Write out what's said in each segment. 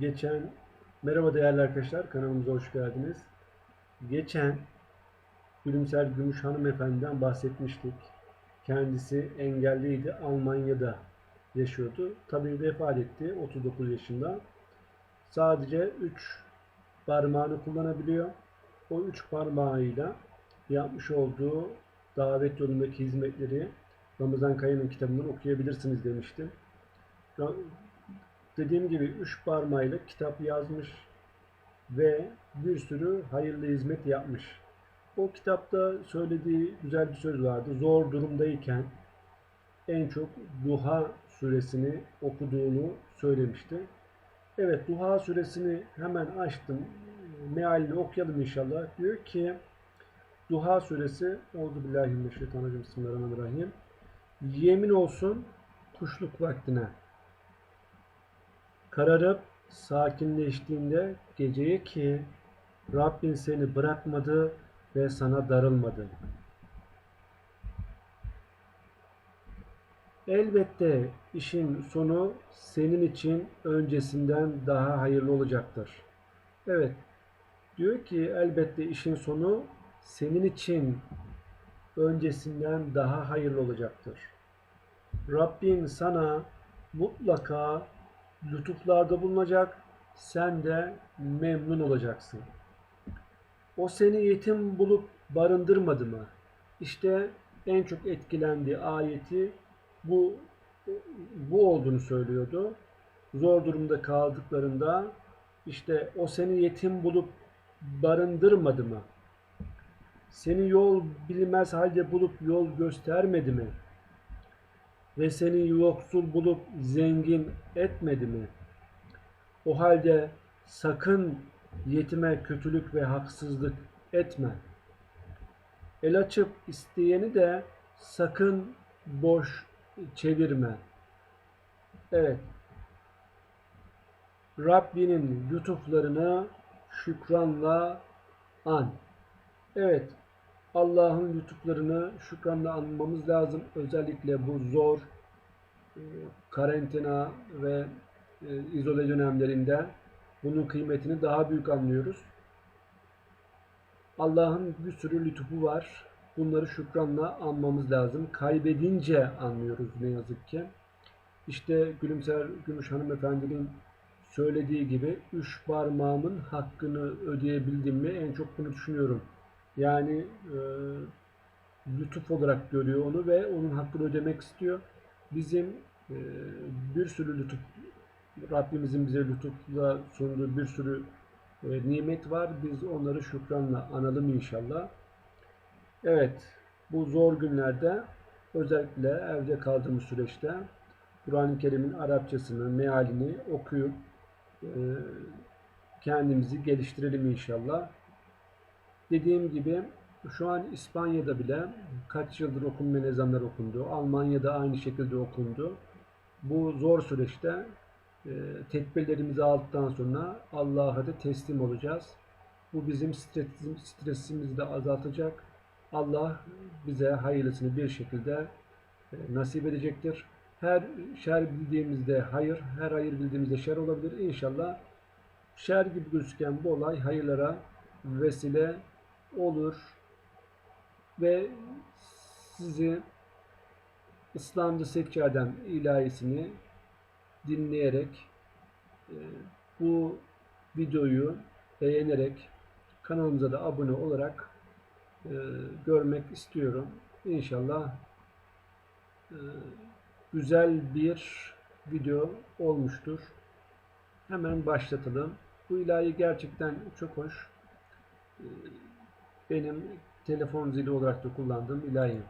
geçen merhaba değerli arkadaşlar kanalımıza hoş geldiniz. Geçen Gülümser Gümüş hanımefendiden bahsetmiştik. Kendisi engelliydi. Almanya'da yaşıyordu. Tabii vefat etti 39 yaşında. Sadece 3 parmağını kullanabiliyor. O 3 parmağıyla yapmış olduğu davet yolundaki hizmetleri Ramazan Kaya'nın kitabından okuyabilirsiniz demiştim. Dediğim gibi üç parmağıyla kitap yazmış ve bir sürü hayırlı hizmet yapmış. O kitapta söylediği güzel bir söz vardı. Zor durumdayken en çok Duha suresini okuduğunu söylemişti. Evet Duha suresini hemen açtım. Mealini okuyalım inşallah. Diyor ki Duha suresi Euzubillahimineşşeytanirracim Bismillahirrahmanirrahim. Yemin olsun kuşluk vaktine kararıp sakinleştiğinde geceye ki Rabbin seni bırakmadı ve sana darılmadı. Elbette işin sonu senin için öncesinden daha hayırlı olacaktır. Evet, diyor ki elbette işin sonu senin için öncesinden daha hayırlı olacaktır. Rabbin sana mutlaka lütuflarda bulunacak, sen de memnun olacaksın. O seni yetim bulup barındırmadı mı? İşte en çok etkilendiği ayeti bu bu olduğunu söylüyordu. Zor durumda kaldıklarında işte o seni yetim bulup barındırmadı mı? Seni yol bilmez halde bulup yol göstermedi mi? Ve seni yoksul bulup zengin etmedi mi? O halde sakın yetime kötülük ve haksızlık etme. El açıp isteyeni de sakın boş çevirme. Evet. Rabbinin lütuflarını şükranla an. Evet. Allah'ın lütuflarını şükranla anmamız lazım. Özellikle bu zor karantina ve e, izole dönemlerinde bunun kıymetini daha büyük anlıyoruz. Allah'ın bir sürü lütfu var. Bunları şükranla anmamız lazım. Kaybedince anlıyoruz ne yazık ki. İşte Gülümser Gümüş hanımefendinin söylediği gibi üç parmağımın hakkını ödeyebildim mi en çok bunu düşünüyorum. Yani e, lütuf olarak görüyor onu ve onun hakkını ödemek istiyor. Bizim e, bir sürü lütuf, Rabbimizin bize lütufla sunduğu bir sürü e, nimet var. Biz onları şükranla analım inşallah. Evet, bu zor günlerde özellikle evde kaldığımız süreçte Kur'an-ı Kerim'in Arapçasını, mealini okuyup e, kendimizi geliştirelim inşallah. Dediğim gibi şu an İspanya'da bile kaç yıldır okunma ezanlar okundu. Almanya'da aynı şekilde okundu. Bu zor süreçte e, tedbirlerimizi aldıktan sonra Allah'a da teslim olacağız. Bu bizim stresimizi de azaltacak. Allah bize hayırlısını bir şekilde e, nasip edecektir. Her şer bildiğimizde hayır, her hayır bildiğimizde şer olabilir. İnşallah şer gibi gözüken bu olay hayırlara vesile olur ve sizi İslamcı Seccadem ilahisini dinleyerek e, bu videoyu beğenerek kanalımıza da abone olarak e, görmek istiyorum. İnşallah e, güzel bir video olmuştur. Hemen başlatalım. Bu ilahi gerçekten çok hoş. Benim telefon zili olarak da kullandığım ilahi.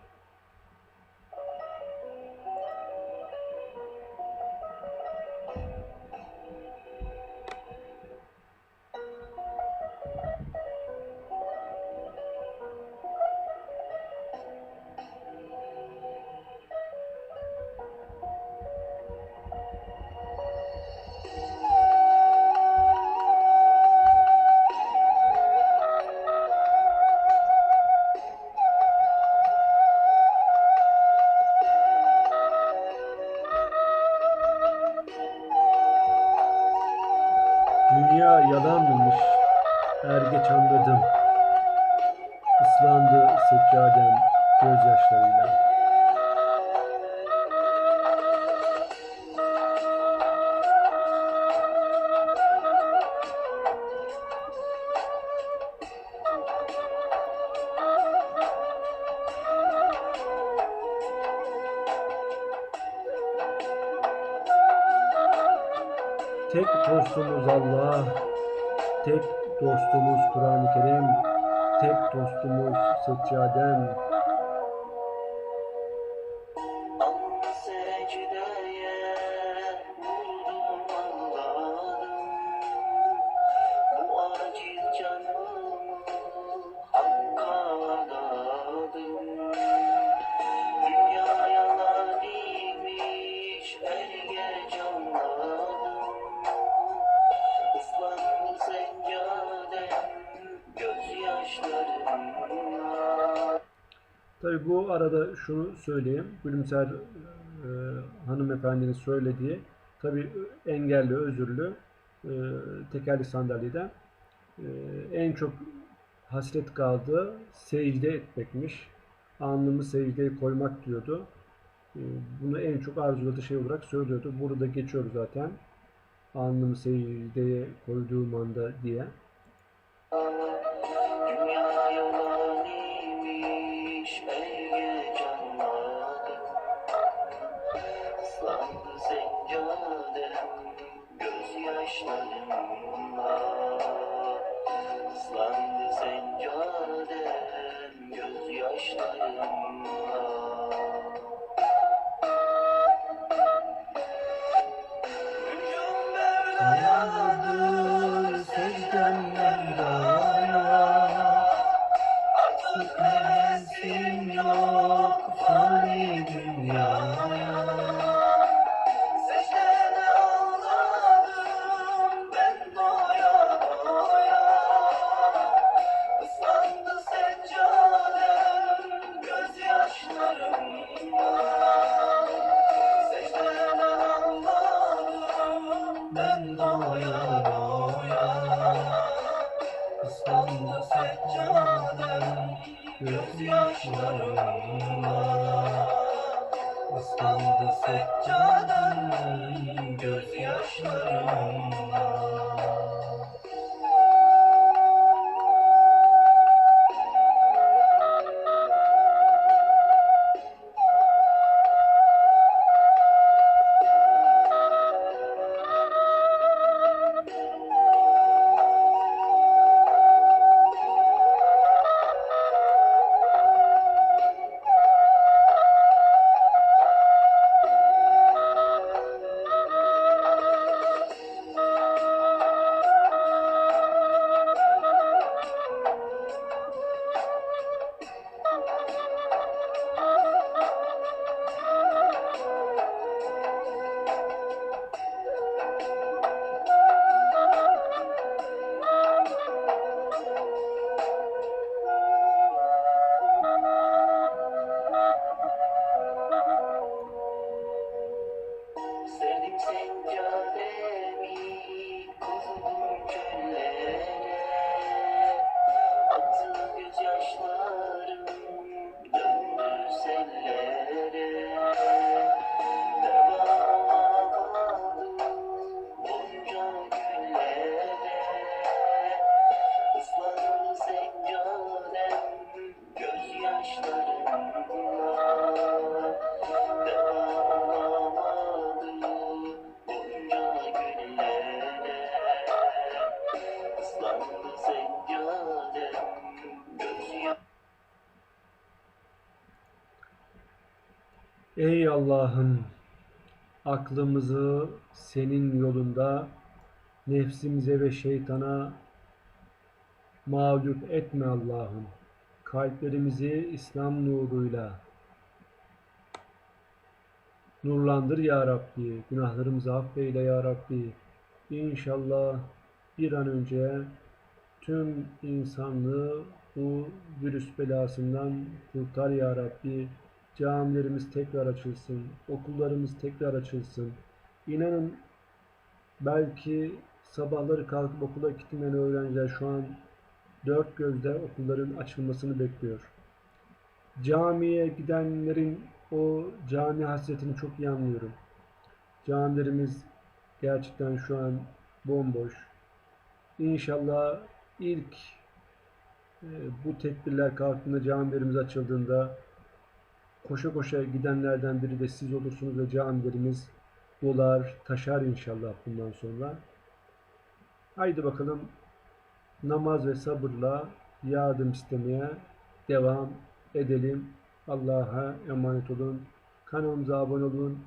Dünya yalanmış, er geç anladım. Islandı seccadem gözyaşlarıyla. Tek dostumuz Allah, tek dostumuz Kur'an-ı Kerim, tek dostumuz seccadem. Alnı Tabi bu arada şunu söyleyeyim. Gülümser e, hanımefendinin söylediği tabi engelli, özürlü, e, tekerli sandalyede e, en çok hasret kaldığı secde etmekmiş. Alnımı secdeye koymak diyordu. E, bunu en çok arzuladığı şey olarak söylüyordu. Burada geçiyor zaten. Alnımı secdeye koyduğum anda diye. Gözyaşlarımla Islandı seccadem gözyaşlarımla. Vücudum Islandı seccadem gözyaşlarımla Señor. Ey Allah'ım aklımızı senin yolunda nefsimize ve şeytana mağlup etme Allah'ım. Kalplerimizi İslam nuruyla nurlandır ya Rabbi. Günahlarımızı affeyle ya Rabbi. İnşallah bir an önce tüm insanlığı bu virüs belasından kurtar ya Rabbi. Camilerimiz tekrar açılsın, okullarımız tekrar açılsın. İnanın belki sabahları kalkıp okula gitmeyen öğrenciler şu an dört gözle okulların açılmasını bekliyor. Camiye gidenlerin o cami hasretini çok iyi anlıyorum. Camilerimiz gerçekten şu an bomboş. İnşallah ilk e, bu tedbirler kalktığında camilerimiz açıldığında koşa koşa gidenlerden biri de siz olursunuz ve camilerimiz dolar, taşar inşallah bundan sonra. Haydi bakalım namaz ve sabırla yardım istemeye devam edelim. Allah'a emanet olun. Kanalımıza abone olun.